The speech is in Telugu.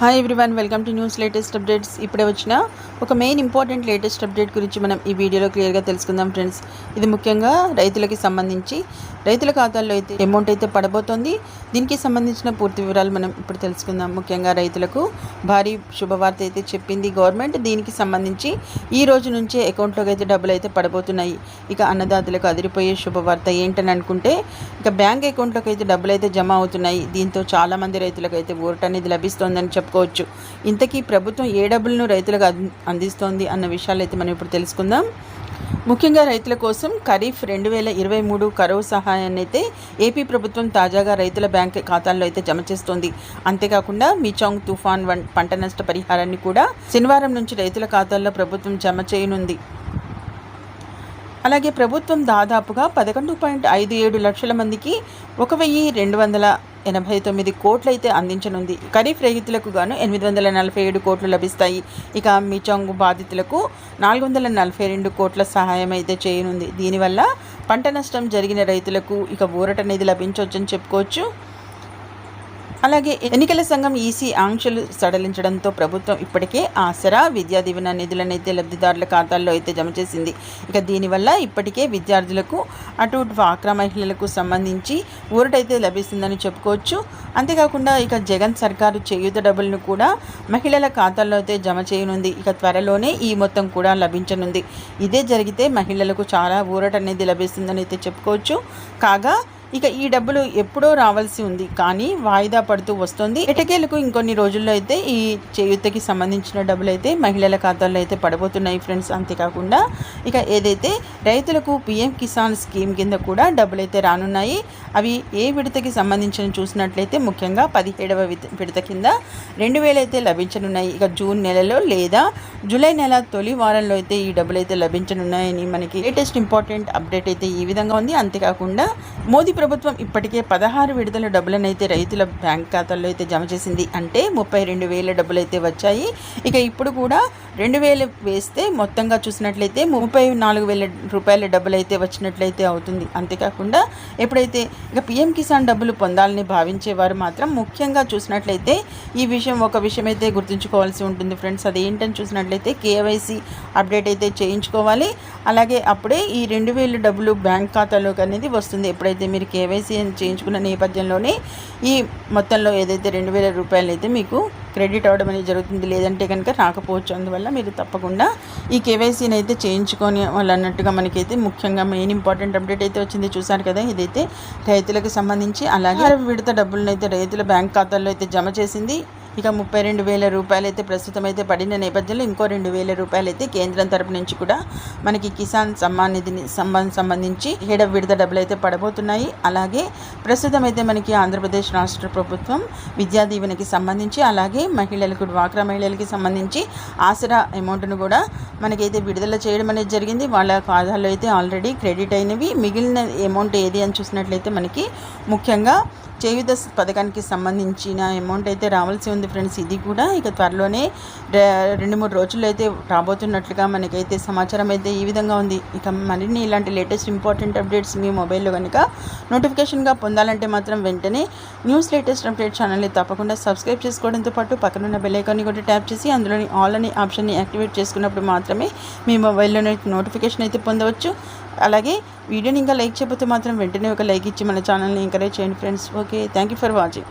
Hi everyone welcome to news latest updates ఇప్పుడే వచ్చిన ఒక మెయిన్ ఇంపార్టెంట్ లేటెస్ట్ అప్డేట్ గురించి మనం ఈ వీడియోలో క్లియర్గా తెలుసుకుందాం ఫ్రెండ్స్ ఇది ముఖ్యంగా రైతులకి సంబంధించి రైతుల ఖాతాల్లో అయితే అమౌంట్ అయితే పడబోతోంది. దీనికి సంబంధించిన పూర్తి వివరాలు మనం ఇప్పుడు తెలుసుకుందాం. ముఖ్యంగా రైతులకు భారీ శుభవార్త అయితే చెప్పింది గవర్నమెంట్ దీనికి సంబంధించి ఈ రోజు నుంచే అకౌంట్లోకి అయితే డబ్బులు అయితే పడబోతున్నాయి. ఇక అన్నదాతలకు అదిరిపోయే శుభవార్త ఏంటని అనుకుంటే ఇక బ్యాంక్ అకౌంట్లోకి అయితే డబ్బులు అయితే జమ అవుతున్నాయి. దీంతో చాలామంది రైతులకు అయితే ఊరట అనేది లభిస్తోందని చెప్పుకోవచ్చు. ఇంతకీ ప్రభుత్వం ఏ డబ్బులను రైతులకు అంది- అందిస్తోంది అన్న విషయాలు అయితే మనం ఇప్పుడు తెలుసుకుందాం. ముఖ్యంగా రైతుల కోసం ఖరీఫ్ రెండు వేల ఇరవై మూడు కరువు సహాయాన్ని అయితే ఏపీ ప్రభుత్వం తాజాగా రైతుల బ్యాంక్ ఖాతాల్లో అయితే జమ చేస్తోంది. అంతేకాకుండా మిచాంగ్ తుఫాన్ వన్ పంట నష్ట పరిహారాన్ని కూడా శనివారం నుంచి రైతుల ఖాతాల్లో ప్రభుత్వం జమ చేయనుంది. అలాగే ప్రభుత్వం దాదాపుగా పదకొండు పాయింట్ ఐదు ఏడు లక్షల మందికి ఒక వెయ్యి రెండు వందల ఎనభై తొమ్మిది కోట్లు అయితే అందించనుంది. ఖరీఫ్ రైతులకు గాను ఎనిమిది వందల నలభై ఏడు కోట్లు లభిస్తాయి. ఇక మిచంగు బాధితులకు నాలుగు వందల నలభై రెండు కోట్ల సహాయం అయితే చేయనుంది. దీనివల్ల పంట నష్టం జరిగిన రైతులకు ఇక ఊరట అనేది లభించవచ్చని చెప్పుకోవచ్చు. అలాగే ఎన్నికల సంఘం ఈసీ ఆంక్షలు సడలించడంతో ప్రభుత్వం ఇప్పటికే ఆసరా విద్యా దీవెన నిధులను అయితే లబ్ధిదారుల ఖాతాల్లో అయితే జమ చేసింది. ఇక దీనివల్ల ఇప్పటికే విద్యార్థులకు అటు డ్వాక్రా మహిళలకు సంబంధించి ఊరటైతే లభిస్తుందని చెప్పుకోవచ్చు. అంతేకాకుండా ఇక జగన్ సర్కారు చేయూత డబ్బులను కూడా మహిళల ఖాతాల్లో అయితే జమ చేయనుంది. ఇక త్వరలోనే ఈ మొత్తం కూడా లభించనుంది. ఇదే జరిగితే మహిళలకు చాలా ఊరట అనేది లభిస్తుందని అయితే చెప్పుకోవచ్చు. కాగా ఇక ఈ డబ్బులు ఎప్పుడో రావాల్సి ఉంది కానీ వాయిదా పడుతూ వస్తుంది. ఎటకేలకు ఇంకొన్ని రోజుల్లో అయితే ఈ చేయూతకి సంబంధించిన డబ్బులు అయితే మహిళల ఖాతాల్లో అయితే పడబోతున్నాయి ఫ్రెండ్స్. అంతేకాకుండా ఇక ఏదైతే రైతులకు పిఎం కిసాన్ స్కీమ్ కింద కూడా డబ్బులు అయితే రానున్నాయి అవి ఏ విడతకి సంబంధించిన చూసినట్లయితే ముఖ్యంగా పదిహేడవ విడత కింద రెండు వేలు అయితే లభించనున్నాయి. ఇక జూన్ నెలలో లేదా జూలై నెల తొలి వారంలో అయితే ఈ డబ్బులు అయితే లభించనున్నాయని మనకి లేటెస్ట్ ఇంపార్టెంట్ అప్డేట్ అయితే ఈ విధంగా ఉంది. అంతేకాకుండా మోదీ ప్రభుత్వం ఇప్పటికే పదహారు విడుదల డబ్బులనైతే రైతుల బ్యాంక్ ఖాతాల్లో అయితే జమ చేసింది. అంటే ముప్పై రెండు వేల డబ్బులు అయితే వచ్చాయి. ఇక ఇప్పుడు కూడా రెండు వేలు వేస్తే మొత్తంగా చూసినట్లయితే ముప్పై నాలుగు వేల రూపాయల డబ్బులు అయితే వచ్చినట్లయితే అవుతుంది. అంతేకాకుండా ఎప్పుడైతే ఇక పిఎం కిసాన్ డబ్బులు పొందాలని భావించేవారు మాత్రం ముఖ్యంగా చూసినట్లయితే ఈ విషయం ఒక విషయం అయితే గుర్తుంచుకోవాల్సి ఉంటుంది ఫ్రెండ్స్. అది ఏంటని చూసినట్లయితే కేవైసీ అప్డేట్ అయితే చేయించుకోవాలి. అలాగే అప్పుడే ఈ రెండు వేలు డబ్బులు బ్యాంక్ ఖాతాలోకి అనేది వస్తుంది. ఎప్పుడైతే మీరు కేవైసీ చేయించుకున్న నేపథ్యంలోనే ఈ మొత్తంలో ఏదైతే రెండు వేల రూపాయలు అయితే మీకు క్రెడిట్ అవ్వడం అనేది జరుగుతుంది. లేదంటే కనుక రాకపోవచ్చు. అందువల్ల మీరు తప్పకుండా ఈ కేవైసీని అయితే చేయించుకొని వాళ్ళు అన్నట్టుగా మనకైతే ముఖ్యంగా మెయిన్ ఇంపార్టెంట్ అప్డేట్ అయితే వచ్చింది. చూసారు కదా ఇదైతే రైతులకు సంబంధించి అలాగే విడత డబ్బులను అయితే రైతుల బ్యాంక్ ఖాతాల్లో అయితే జమ చేసింది. ఇక ముప్పై రెండు వేల రూపాయలు అయితే ప్రస్తుతం అయితే పడిన నేపథ్యంలో ఇంకో రెండు వేల రూపాయలు అయితే కేంద్రం తరపు నుంచి కూడా మనకి కిసాన్ సమ్మాన్ నిధిని సంబంధ సంబంధించి ఏడవ విడత డబ్బులు అయితే పడబోతున్నాయి. అలాగే ప్రస్తుతం అయితే మనకి ఆంధ్రప్రదేశ్ రాష్ట్ర ప్రభుత్వం విద్యా దీవెనకి సంబంధించి అలాగే మహిళలకు డ్వాక్రా మహిళలకి సంబంధించి ఆసరా అమౌంట్ను కూడా మనకైతే విడుదల చేయడం అనేది జరిగింది. వాళ్ళ ఖాతాలో అయితే ఆల్రెడీ క్రెడిట్ అయినవి. మిగిలిన అమౌంట్ ఏది అని చూసినట్లయితే మనకి ముఖ్యంగా చేయుత పథకానికి సంబంధించిన అమౌంట్ అయితే రావాల్సి ఉంది ఫ్రెండ్స్. ఇది కూడా ఇక త్వరలోనే రెండు మూడు రోజుల్లో అయితే రాబోతున్నట్లుగా మనకైతే సమాచారం అయితే ఈ విధంగా ఉంది. ఇక మరిన్ని ఇలాంటి లేటెస్ట్ ఇంపార్టెంట్ అప్డేట్స్ మీ మొబైల్లో కనుక నోటిఫికేషన్గా పొందాలంటే మాత్రం వెంటనే న్యూస్ లేటెస్ట్ అప్డేట్ ఛానల్ని తప్పకుండా సబ్స్క్రైబ్ చేసుకోవడంతో పాటు పక్కనున్న బెల్ ఐకాన్ని కూడా ట్యాప్ చేసి అందులోని ఆల్ అనే ఆప్షన్ని యాక్టివేట్ చేసుకున్నప్పుడు మాత్రమే మీ మొబైల్లోనే నోటిఫికేషన్ అయితే పొందవచ్చు. అలాగే వీడియోని ఇంకా లైక్ చేయకపోతే మాత్రం వెంటనే ఒక లైక్ ఇచ్చి మన ఛానల్ని ఎంకరేజ్ చేయండి friends. Okay thank you for watching